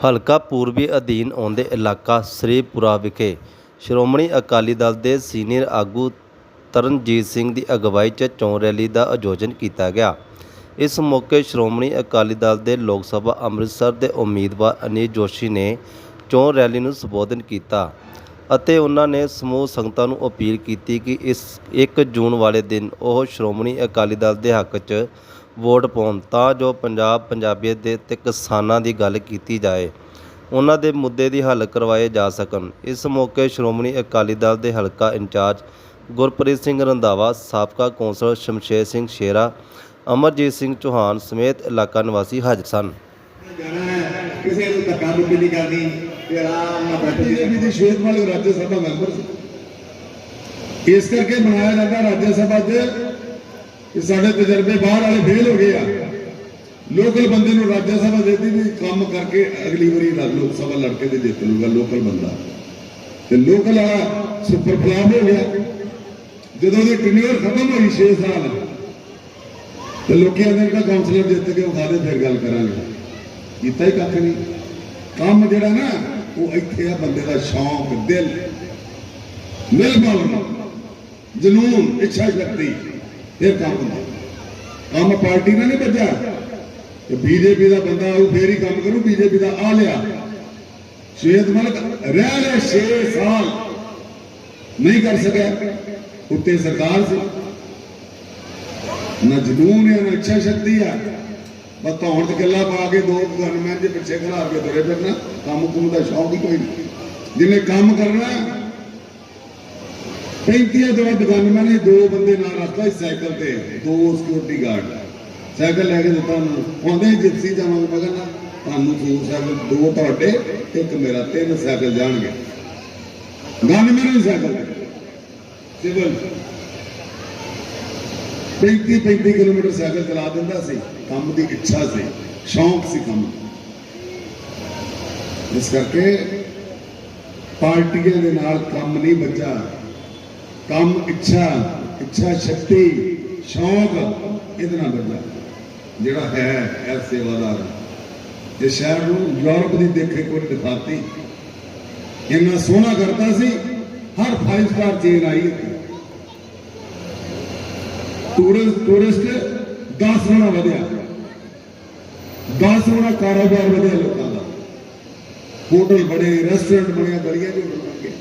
ਹਲਕਾ ਪੂਰਬੀ ਅਧੀਨ ਆਉਂਦੇ ਇਲਾਕਾ ਸ੍ਰੀਪੁਰਾ ਵਿਖੇ। ਸ਼੍ਰੋਮਣੀ ਅਕਾਲੀ ਦਲ ਦੇ ਸੀਨੀਅਰ ਆਗੂ ਤਰਨਜੀਤ ਸਿੰਘ ਦੀ ਅਗਵਾਈ 'ਚ ਚੋਣ ਰੈਲੀ ਦਾ ਆਯੋਜਨ ਕੀਤਾ ਗਿਆ। ਇਸ ਮੌਕੇ ਸ਼੍ਰੋਮਣੀ ਅਕਾਲੀ ਦਲ ਦੇ ਲੋਕ ਸਭਾ ਅੰਮ੍ਰਿਤਸਰ ਦੇ ਉਮੀਦਵਾਰ ਅਨੀਲ ਜੋਸ਼ੀ ਨੇ ਚੋਣ ਰੈਲੀ ਨੂੰ ਸੰਬੋਧਨ ਕੀਤਾ ਅਤੇ ਉਹਨਾਂ ਨੇ ਸਮੂਹ ਸੰਗਤਾਂ ਨੂੰ ਅਪੀਲ ਕੀਤੀ ਕਿ ਇਸ 1 ਜੂਨ ਵਾਲੇ ਦਿਨ ਉਹ ਸ਼੍ਰੋਮਣੀ ਅਕਾਲੀ ਦਲ ਦੇ ਹੱਕ 'ਚ ਵੋਟ ਪਾਉਣ ਤਾਂ ਜੋ ਪੰਜਾਬ ਪੰਜਾਬੀਅਤ ਦੇ ਤੇ ਕਿਸਾਨਾਂ ਦੀ ਗੱਲ ਕੀਤੀ ਜਾਏ ਉਹਨਾਂ ਦੇ ਮੁੱਦੇ ਦੀ ਹੱਲ ਕਰਵਾਏ ਜਾ ਸਕਣ। ਇਸ ਮੌਕੇ ਸ਼੍ਰੋਮਣੀ ਅਕਾਲੀ ਦਲ ਦੇ ਹਲਕਾ ਇੰਚਾਰਜ ਗੁਰਪ੍ਰੀਤ ਸਿੰਘ ਰੰਧਾਵਾ ਸਾਬਕਾ ਕੌਂਸਲਰ ਸ਼ਮਸ਼ੇਰ ਸਿੰਘ ਸ਼ੇਰਾ ਅਮਰਜੀਤ ਸਿੰਘ ਚੌਹਾਨ ਸਮੇਤ ਇਲਾਕਾ ਨਿਵਾਸੀ ਹਾਜ਼ਰ ਸਨ। ਜਾਣਾ ਹੈ ਕਿਸੇ ਨੂੰ ਧੱਕਾ ਮੁੱਕੀ ਨਹੀਂ ਕਰਨੀ ਤੇ ਆਰਾਮ ਨਾਲ ਬੈਠੇ। ਬੀਜੇਪੀ ਦੀ ਸ਼ੇਤ ਵਾਲੇ ਰਾਜ ਸਭਾ ਮੈਂਬਰ ਸੀ। ਇਸ ਕਰਕੇ ਬਣਾਇਆ ਜਾਂਦਾ ਰਾਜ ਸਭਾ 'ਚ ਕਿ ਸਾਡੇ ਤਜਰਬੇ ਬਾਹਰ ਵਾਲੇ ਫੇਲ ਹੋ ਗਏ ਆ। ਲੋਕਲ ਬੰਦੇ ਨੂੰ ਰਾਜ ਸਭਾ ਦੇਤੀ ਵੀ ਕੰਮ ਕਰਕੇ ਅਗਲੀ ਵਾਰੀ ਲੋਕ ਸਭਾ ਲੜ ਕੇ ਤੇ ਜਿੱਤ ਲੂਗਾ ਲੋਕਲ ਬੰਦਾ। ਤੇ ਲੋਕਲ ਵਾਲਾ ਸੁਪਰ ਫਲਾਪ ਹੋ ਗਿਆ। ਜਦੋਂ ਉਹਦੀ ਟੈਨਿਓਰ ਖਤਮ ਹੋਈ 6 ਸਾਲ, ਤੇ ਲੋਕੀ ਆਂਦੇ ਕਿ ਕਾਉਂਸਲਰ ਜਿੱਤ ਕੇ ਵਿਖਾ ਦੇ, ਫਿਰ ਗੱਲ ਕਰਾਂਗੇ। ਕੀਤਾ ਹੀ ਕੱਖ ਨਹੀਂ। ਕੰਮ ਜਿਹੜਾ ਨਾ, ਉਹ ਇੱਥੇ ਆ ਬੰਦੇ ਦਾ ਸ਼ੌਂਕ, ਦਿਲ। ਮਿਲ ਨਿਰਮਲ ਜਨੂਨ ਇੱਛਾ ਸ਼ਕਤੀ ਇਹ ਕੰਮ ਕੰਮ ਪਾਰਟੀ ਨਾਲ ਨਹੀਂ ਬੱਜਾ ਤੇ ਬੀਜੇਪੀ ਦਾ ਬੰਦਾ ਉਹ ਫੇਰ ਹੀ ਕੰਮ ਕਰੂ, ਬੀਜੇਪੀ ਦਾ ਆ ਲਿਆ। ਸ਼ੇਦ ਮਲਕ ਰਹਿ ਲੈ 6 ਸਾਲ। ਨਹੀਂ ਕਰ ਸਕਿਆ। ਉੱਤੇ ਸਰਕਾਰ ਸੀ। ਨਾ ਜਨੂਨ ਹੈ, ਨਾ ਇੱਛਾ ਸ਼ਕਤੀ ਆ ਬਸ ਧੌਣ ਤੇ ਗੱਲਾਂ ਪਾ ਕੇ ਦੋ ਗਨਮੈਨ ਦੇ ਪਿੱਛੇ ਖੜਾ ਕੇ ਤੁਰੇ ਫਿਰਨਾ। ਕੰਮ ਕੁਮ ਦਾ ਸ਼ੌਕ ਹੀ ਕੋਈ ਨਹੀਂ। ਜਿਹਨੇ ਕੰਮ ਕਰਨਾ 35 ਤੋਂ ਵੱਧ ਨੇ ਦੋ ਬੰਦੇ ਨਾਲ ਰੱਖਦਾ ਸੀ ਸਾਈਕਲ ਤੇ, ਦੋ ਸਿਕਿਉਰਿਟੀ ਗਾਰਡ ਸਾਈਕਲ ਲੈ ਕੇ ਦਿੱਤਾ ਉਹਨੂੰ ਆਉਂਦੇ ਜਿੱਤਸੀ ਜਾਵਾਂਗੇ ਮੈਂ ਕਹਿੰਦਾ ਤੁਹਾਨੂੰ ਫੂਲ ਸਾਈਕਲ, ਦੋ ਤੁਹਾਡੇ, ਇੱਕ ਮੇਰਾ, ਤਿੰਨ ਸਾਈਕਲ ਜਾਣਗੇ। ਗਨਮੈਨ ਵੀ ਸਾਈਕਲ ਸਿਵਲ। 35 35 ਕਿਲੋਮੀਟਰ ਸਾਈਕਲ ਚਲਾ ਦਿੰਦਾ ਸੀ। ਕੰਮ ਦੀ ਇੱਛਾ ਸੀ। ਸ਼ੌਂਕ ਸੀ ਕੰਮ ਇਸ ਕਰਕੇ ਪਾਰਟੀਆਂ ਦੇ ਨਾਲ ਕੰਮ ਨਹੀਂ ਬੱਜਾ ਕੰਮ, ਇੱਛਾ ਇੱਛਾ, ਸ਼ਕਤੀ, ਸ਼ੌਕ, ਇਹਦੇ ਨਾਲ ਬੱਜਾ ਜਿਹੜਾ ਹੈ, ਇਹ ਸੇਵਾਦਾਰ ਇਹ ਸ਼ਹਿਰ ਨੂੰ ਯੂਰਪ ਦੀ ਦੇਖੇ ਕੋਈ ਦਿਖਾਤੀ, ਇੰਨਾ ਸੋਹਣਾ ਕਰਦਾ ਸੀ, ਹਰ 5 ਸਟਾਰ ਚੇਨ ਆਈ ਟੂਰਿਸਟ ਟੂਰਿਸਟ 10 ਗੁਣਾ ਵਧਿਆ। 10 ਗੁਣਾ ਕਾਰੋਬਾਰ ਵਧਿਆ ਲੋਕਾਂ ਦਾ। ਹੋਟਲ ਬੜੇ ਰੈਸਟੋਰੈਂਟ ਬਣਿਆ ਗਲੀਆਂ ਦੇ ਬਣ ਗਏ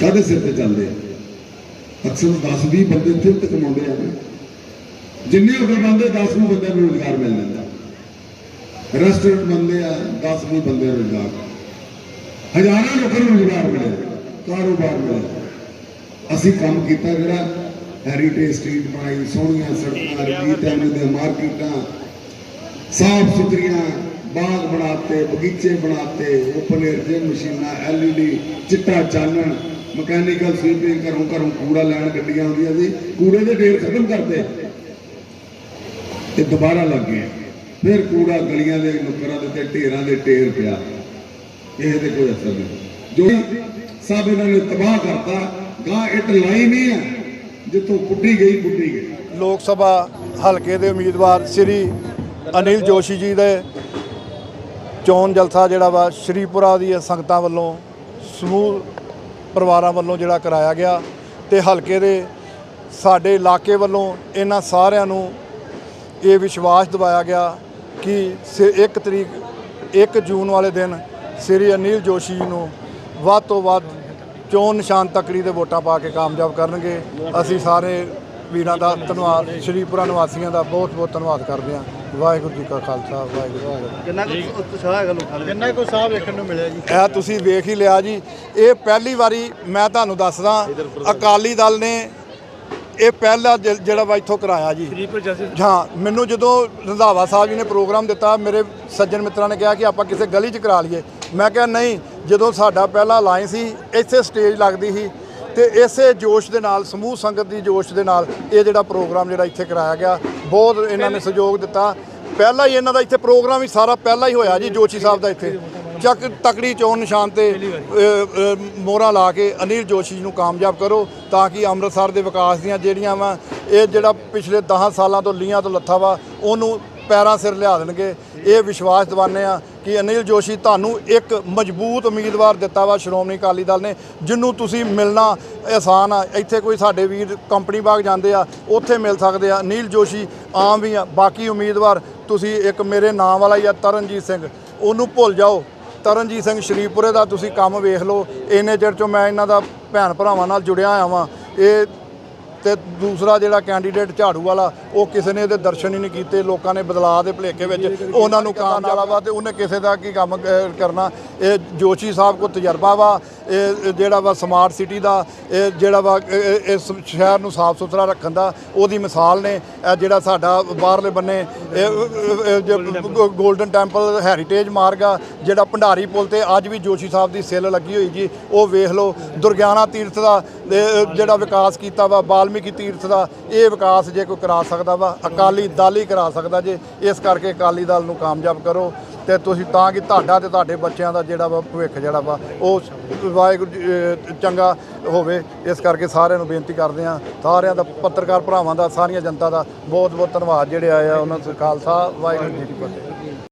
ਕਾਦੇ ਸਿਰ ਤੇ ਚੱਲਦੇ ਆ? ਅਕਸਰ 10 20 ਬੰਦੇ ਇੱਥੇ ਤੱਕ ਕਮਾਉਂਦੇ ਆ ਜਿੰਨੇ ਹੋ ਗਏ ਬੰਦੇ 10 ਨੂੰ ਬੰਦੇ ਨੂੰ ਰੋਜ਼ਗਾਰ ਮਿਲ ਜਾਂਦਾ। ਰੈਸਟੋਰੈਂਟ ਬੰਦੇ ਆ 10 20 ਬੰਦੇ ਨੂੰ ਰੋਜ਼ਗਾਰ। ਹਜ਼ਾਰਾਂ ਲੋਕਾਂ ਨੂੰ ਰੋਜ਼ਗਾਰ ਮਿਲਿਆ। ਕਾਰੋਬਾਰ ਮਿਲਿਆ। ਅਸੀਂ ਕੰਮ ਕੀਤਾ ਜਿਹੜਾ ਹੈਰੀਟੇਜ ਸਟਰੀਟ ਬਣਾਈ, ਸੋਹਣੀਆਂ ਸੜਕਾਂ ਰਜੀਤ ਐਵਨਿਊ ਦੇ ਮਾਰਕੀਟਾਂ, ਸਾਫ਼ ਸੁਥਰੀਆਂ, ਬਾਗ ਬਣਾਤੇ, ਬਗੀਚੇ ਬਣਾਤੇ ਓਪਨ 에ਅਰ ਜਿਮ ਮਸ਼ੀਨਾਂ ਐਲਈਡੀ ਚਿੱਟਾ ਚਾਨਣ। ਮਕੈਨੀਕਲ ਸਵੀਪਿੰਗ ਘਰੋਂ ਘਰੋਂ ਕੂੜਾ ਲੈਣ ਗੱਡੀਆਂ ਆਉਂਦੀਆਂ ਸੀ, ਕੂੜੇ ਦੇ ਢੇਰ ਖਤਮ ਕਰਤੇ ਤੇ ਦੁਬਾਰਾ ਲੱਗ ਗਏ। ਫਿਰ ਕੂੜਾ ਗਲੀਆਂ ਦੇ ਨੁੱਕਰਾਂ ਦੇ ਤੇ ਢੇਰਾਂ ਦੇ ਢੇਰ ਪਿਆ। ਇਹ ਤੇ ਕੋਈ ਅਸਰ ਨਹੀਂ। ਜੋ ਸਭ ਇਹਨਾਂ ਨੇ ਤਬਾਹ ਕਰਤਾ ਗਾਂ ਇੱਟ ਲਾਈ ਨਹੀਂ ਹੈ ਜਿੱਥੋਂ ਪੁੱਟੀ ਗਈ ਪੁੱਟੀ ਗਈ। ਲੋਕ ਸਭਾ ਹਲਕੇ ਦੇ ਉਮੀਦਵਾਰ ਸ੍ਰੀ ਅਨਿਲ ਜੋਸ਼ੀ ਜੀ ਦੇ ਚੋਣ ਜਲਸਾ ਜਿਹੜਾ ਵਾ, ਸ਼੍ਰੀਪੁਰਾ ਦੀ ਸੰਗਤਾਂ ਵੱਲੋਂ ਸਮੂਹ ਪਰਿਵਾਰਾਂ ਵੱਲੋਂ ਜਿਹੜਾ ਕਰਾਇਆ ਗਿਆ ਤੇ ਹਲਕੇ ਦੇ ਸਾਡੇ ਇਲਾਕੇ ਵੱਲੋਂ ਇਹਨਾਂ ਸਾਰਿਆਂ ਨੂੰ ਇਹ ਵਿਸ਼ਵਾਸ ਦਿਵਾਇਆ ਗਿਆ ਕਿ 1 ਤਰੀਕ 1 ਜੂਨ ਵਾਲੇ ਦਿਨ ਸ੍ਰੀ ਅਨਿਲ ਜੋਸ਼ੀ ਜੀ ਨੂੰ ਵੱਧ ਤੋਂ ਵੱਧ ਚੋਣ ਨਿਸ਼ਾਨ ਤੱਕੜੀ ਦੇ ਵੋਟਾਂ ਪਾ ਕੇ ਕਾਮਯਾਬ ਕਰਨਗੇ। ਅਸੀਂ ਸਾਰੇ ਵੀਰਾਂ ਦਾ ਧੰਨਵਾਦ ਸ਼੍ਰੀਪੁਰਾ ਨਿਵਾਸੀਆਂ ਦਾ ਬਹੁਤ ਬਹੁਤ ਧੰਨਵਾਦ ਕਰਦੇ ਹਾਂ। ਵਾਹਿਗੁਰੂ ਜੀ ਕਾ ਖਾਲਸਾ ਵਾਹਿਗੁਰੂ ਜੀ ਕੀ ਫਤਿਹ। ਕਿੰਨਾ ਕੁ ਉਤਸ਼ਾਹ ਹੈਗਾ ਲੋਕਾਂ ਦੇ ਕਿੰਨਾ ਕੁ ਸਾਹ ਵੇਖਣ ਨੂੰ ਮਿਲਿਆ ਜੀ? ਇਹ ਤੁਸੀਂ ਵੇਖ ਹੀ ਲਿਆ ਜੀ। ਇਹ ਪਹਿਲੀ ਵਾਰੀ ਮੈਂ ਤੁਹਾਨੂੰ ਦੱਸਦਾ ਅਕਾਲੀ ਦਲ ਨੇ ਇਹ ਪਹਿਲਾ ਜ- ਜਿਹੜਾ ਵਾ ਇੱਥੋਂ ਕਰਾਇਆ ਜੀ। ਹਾਂ ਮੈਨੂੰ ਜਦੋਂ ਰੰਧਾਵਾ ਸਾਹਿਬ ਜੀ ਨੇ ਪ੍ਰੋਗਰਾਮ ਦਿੱਤਾ ਮੇਰੇ ਸੱਜਣ ਮਿੱਤਰਾਂ ਨੇ ਕਿਹਾ ਕਿ ਆਪਾਂ ਕਿਸੇ ਗਲੀ 'ਚ ਕਰਾ ਲਈਏ। ਮੈਂ ਕਿਹਾ ਨਹੀਂ ਜਦੋਂ ਸਾਡਾ ਪਹਿਲਾ ਲਾਈਨ ਸੀ ਇੱਥੇ ਸਟੇਜ ਲੱਗਦੀ ਸੀ। ਤੇ ਇਸੇ ਜੋਸ਼ ਦੇ ਨਾਲ, ਸਮੂਹ ਸੰਗਤ ਦੀ ਜੋਸ਼ ਦੇ ਨਾਲ ਇਹ ਜਿਹੜਾ ਪ੍ਰੋਗਰਾਮ ਜਿਹੜਾ ਇੱਥੇ ਕਰਾਇਆ ਗਿਆ, ਬਹੁਤ ਇਹਨਾਂ ਨੇ ਸਹਿਯੋਗ ਦਿੱਤਾ। ਪਹਿਲਾਂ ਹੀ ਇਹਨਾਂ ਦਾ ਇੱਥੇ ਪ੍ਰੋਗਰਾਮ ਹੀ ਸਾਰਾ ਪਹਿਲਾਂ ਹੀ ਹੋਇਆ ਜੀ, ਜੋਸ਼ੀ ਸਾਹਿਬ ਦਾ ਇੱਥੇ। ਚੱਕ, ਤਕੜੀ ਚੋਣ ਨਿਸ਼ਾਨ ਤੇ ਮੋਹਰਾਂ ਲਾ ਕੇ ਅਨਿਲ ਜੋਸ਼ੀ ਨੂੰ ਕਾਮਯਾਬ ਕਰੋ, ਤਾਂ ਕਿ ਅੰਮ੍ਰਿਤਸਰ ਦੇ ਵਿਕਾਸ ਦੀਆਂ ਜਿਹੜੀਆਂ ਵਾ, ਇਹ ਜਿਹੜਾ ਪਿਛਲੇ 10 ਸਾਲਾਂ ਤੋਂ ਲੀਆਂ ਤੋਂ ਲੱਥਾ ਵਾ, ਉਹਨੂੰ ਪੈਰਾਂ ਸਿਰ ਲਿਆ ਦੇਣਗੇ। ਇਹ ਵਿਸ਼ਵਾਸ ਦਿਵਾਉਂਦੇ ਆ ਕਿ ਅਨਿਲ ਜੋਸ਼ੀ ਤੁਹਾਨੂੰ ਇੱਕ ਮਜ਼ਬੂਤ ਉਮੀਦਵਾਰ ਦਿੱਤਾ ਵਾ ਸ਼੍ਰੋਮਣੀ ਅਕਾਲੀ ਦਲ ਨੇ, ਜਿਹਨੂੰ ਤੁਸੀਂ ਮਿਲਣਾ ਆਸਾਨ ਆ। ਇੱਥੇ ਕੋਈ ਸਾਡੇ ਵੀਰ ਕੰਪਨੀ ਬਾਗ ਜਾਂਦੇ ਆ, ਉੱਥੇ ਮਿਲ ਸਕਦੇ ਆ। ਅਨਿਲ ਜੋਸ਼ੀ ਆਮ ਵੀ ਆ, ਬਾਕੀ ਉਮੀਦਵਾਰ ਤੁਸੀਂ ਇੱਕ ਮੇਰੇ ਨਾਮ ਵਾਲਾ ਹੀ ਆ, ਤਰਨਜੀਤ ਸਿੰਘ। ਉਹਨੂੰ ਭੁੱਲ ਜਾਓ। ਤਰਨਜੀਤ ਸਿੰਘ ਸ਼ਰੀਫਪੁਰੇ ਦਾ ਤੁਸੀਂ ਕੰਮ ਵੇਖ ਲਓ। ਇੰਨੇ ਚਿਰ ਚੋਂ ਮੈਂ ਇਹਨਾਂ ਦਾ ਭੈਣ ਭਰਾਵਾਂ ਨਾਲ ਜੁੜਿਆ ਆਇਆ ਵਾਂ। ਇਹ ਤੇ ਦੂਸਰਾ ਜਿਹੜਾ ਕੈਂਡੀਡੇਟ ਝਾੜੂ ਵਾਲਾ ਉਹ ਕਿਸੇ ਨੇ ਇਹਦੇ ਦਰਸ਼ਨ ਹੀ ਨਹੀਂ ਕੀਤੇ ਲੋਕਾਂ ਨੇ ਬਦਲਾਅ ਦੇ ਭਲੇਖੇ ਵਿੱਚ ਉਹਨਾਂ ਨੂੰ ਕੰਮ ਵਾਲਾ ਵਾ ਤੇ ਉਹਨੇ ਕਿਸੇ ਦਾ ਕੀ ਕੰਮ ਕਰਨਾ। ਇਹ ਜੋਸ਼ੀ ਸਾਹਿਬ ਕੋ ਤਜਰਬਾ ਵਾ ਇਹ ਜਿਹੜਾ ਵਾ ਸਮਾਰਟ ਸਿਟੀ ਦਾ ਇਹ ਜਿਹੜਾ ਵਾ ਇਸ ਸ਼ਹਿਰ ਨੂੰ ਸਾਫ਼ ਸੁਥਰਾ ਰੱਖਣ ਦਾ ਉਹਦੀ ਮਿਸਾਲ ਨੇ। ਇਹ ਜਿਹੜਾ ਸਾਡਾ ਬਾਹਰਲੇ ਬੰਨੇ ਗੋਲਡਨ ਟੈਂਪਲ ਹੈਰੀਟੇਜ ਮਾਰਗ ਆ ਜਿਹੜਾ ਭੰਡਾਰੀ ਪੁਲ ਤੇ ਅੱਜ ਵੀ ਜੋਸ਼ੀ ਸਾਹਿਬ ਦੀ ਸਿੱਲ ਲੱਗੀ ਹੋਈ ਜੀ ਉਹ ਵੇਖ ਲਓ। ਦੁਰਗਿਆਨਾ ਤੀਰਥ ਦਾ ਜਿਹੜਾ ਵਿਕਾਸ ਕੀਤਾ ਵਾ ਬਾਲਮੀਕੀ ਤੀਰਥ ਦਾ ਇਹ ਵਿਕਾਸ ਜੇ ਕੋਈ ਕਰਾ ਸਕਦਾ ਵਾ ਅਕਾਲੀ ਦਲ ਹੀ ਕਰਾ ਸਕਦਾ ਜੇ ਇਸ ਕਰਕੇ ਅਕਾਲੀ ਦਲ ਨੂੰ ਕਾਮਯਾਬ ਕਰੋ ਤੇ ਤੁਸੀਂ ਤਾਂ ਕਿ ਤੁਹਾਡਾ ਤੇ ਤੁਹਾਡੇ ਬੱਚਿਆਂ ਦਾ ਜਿਹੜਾ ਵਾ ਭਵਿੱਖ ਜਿਹੜਾ ਵਾ ਉਹ ਵਾਹਿਗੁਰੂ ਜੀ, ਚੰਗਾ ਹੋਵੇ। ਇਸ ਕਰਕੇ ਸਾਰਿਆਂ ਨੂੰ ਬੇਨਤੀ ਕਰਦੇ ਆ ਸਾਰਿਆਂ ਦਾ ਪੱਤਰਕਾਰ ਭਰਾਵਾਂ ਦਾ ਸਾਰੀਆਂ ਜਨਤਾ ਦਾ ਬਹੁਤ ਬਹੁਤ ਧੰਨਵਾਦ ਜਿਹੜੇ ਆਏ ਆ ਉਹਨਾਂ ਦਾ ਖਾਲਸਾ ਵਾਹਿਗੁਰੂ ਜੀ ਕੀ ਫਤਿਹ।